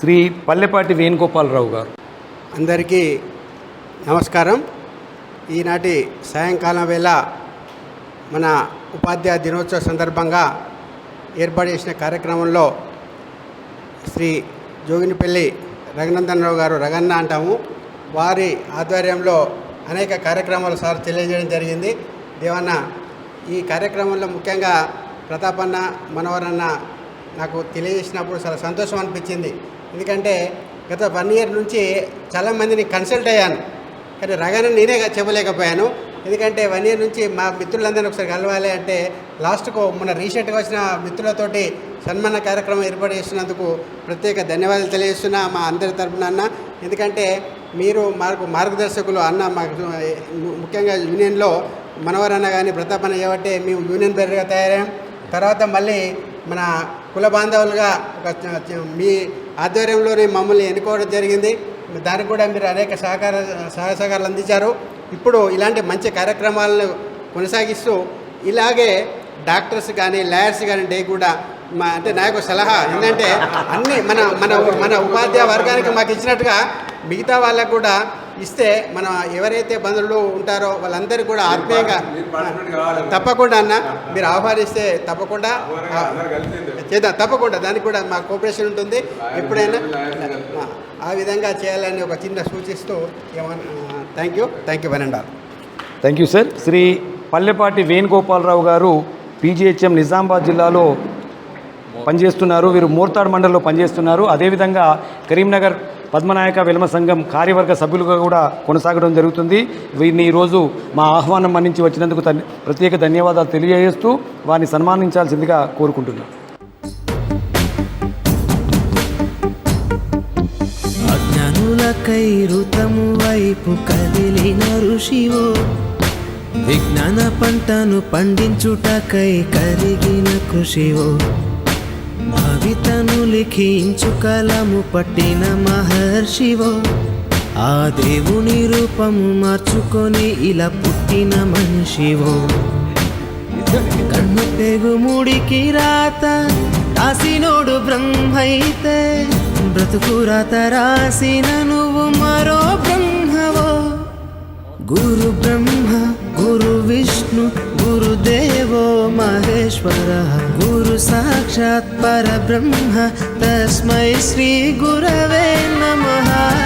శ్రీ పల్లెపాటి వేణుగోపాలరావు గారు. అందరికీ నమస్కారం. ఈనాటి సాయంకాలం వేళ మన ఉపాధ్యాయ దినోత్సవ సందర్భంగా ఏర్పాటు చేసిన కార్యక్రమంలో శ్రీ జోగినిపల్లి రఘునందనరావు గారు రగన్న అంటాము. వారి ఆధ్వర్యంలో అనేక కార్యక్రమాలు సార్ తెలియజేయడం జరిగింది. దేవన్న ఈ కార్యక్రమంలో ముఖ్యంగా ప్రతాపన్న మనోహరన్న నాకు తెలియజేసినప్పుడు చాలా సంతోషం అనిపించింది. ఎందుకంటే గత వన్ ఇయర్ నుంచి చాలామందిని కన్సల్ట్ అయ్యాను కానీ రగన నేనే చెప్పలేకపోయాను ఎందుకంటే వన్ ఇయర్ నుంచి మా మిత్రులందరినీ ఒకసారి కలవాలి అంటే లాస్ట్కు మన రీసెంట్గా వచ్చిన మిత్రులతోటి సన్మాన కార్యక్రమం ఏర్పాటు చేస్తున్నందుకు ప్రత్యేక ధన్యవాదాలు తెలియజేస్తున్నా మా అందరి తరపున అన్న ఎందుకంటే మీరు మాకు మార్గదర్శకులు అన్న మాకు ముఖ్యంగా యూనియన్లో మనవరన్న కానీ ప్రతాప్ అన్న మేము యూనియన్ బెరగా తయారయ్యాం తర్వాత మళ్ళీ మన కుల బాంధవులుగా ఒక మీ ఆధ్వర్యంలోనే మమ్మల్ని ఎన్నుకోవడం జరిగింది. దానికి కూడా మీరు అనేక సహకార సహసహకారాలు సహకారాలు అందించారు. ఇప్పుడు ఇలాంటి మంచి కార్యక్రమాలను కొనసాగిస్తూ ఇలాగే డాక్టర్స్ కానీ లాయర్స్ కానీ డే కూడా మా అంటే నా యొక్క సలహా ఏంటంటే అన్ని మన మన మన ఉపాధ్యాయ వర్గానికి మాకు ఇచ్చినట్టుగా మిగతా వాళ్ళకు కూడా ఇస్తే మన ఎవరైతే బంధువులు ఉంటారో వాళ్ళందరూ కూడా ఆత్మీయంగా తప్పకుండా అన్న. మీరు ఆహ్వానిస్తే తప్పకుండా చేద్దాం. తప్పకుండా. దానికి కూడా మా కోఆపరేషన్ ఉంటుంది. ఎప్పుడైనా ఆ, విధంగా చేయాలని ఒక చిన్న సూచిస్తూ ఏమన్నా thank you thank you one and all thank you sir Shri Pallepati Venugopalarao గారు పీజీహెచ్ఎం నిజామాబాద్ జిల్లాలో పనిచేస్తున్నారు. వీరు మోర్తాడ్ మండలంలో పనిచేస్తున్నారు. అదేవిధంగా కరీంనగర్ పద్మనాయక విలమ సంఘం కార్యవర్గ సభ్యులుగా కూడా కొనసాగడం జరుగుతుంది. వీరిని ఈరోజు మా ఆహ్వానం మన్నించి వచ్చినందుకు ప్రత్యేక ధన్యవాదాలు తెలియజేస్తూ వారిని సన్మానించాల్సిందిగా కోరుకుంటున్నాను కైరుతము వైపు కదిలిన ఋషివో విజ్ఞాన పంటను పండించుటకై కరిగిన కృషివో. భవితను లిఖించు కలము పట్టిన మహర్షివో. ఆ దేవుని రూపము మార్చుకొని ఇలా పుట్టిన మనిషివో. కన్ను తెగుముడికి రాత రాసినోడు బ్రహ్మైతే. బ్రతుకు రాత రాసిన నువ్వు మరో బ్రహ్మవో. గురు బ్రహ్మ గురు విష్ణు గురుదేవో మహేశ్వర గురు సాక్షాత్ పరబ్రహ్మ తస్మై శ్రీ గురవే నమః.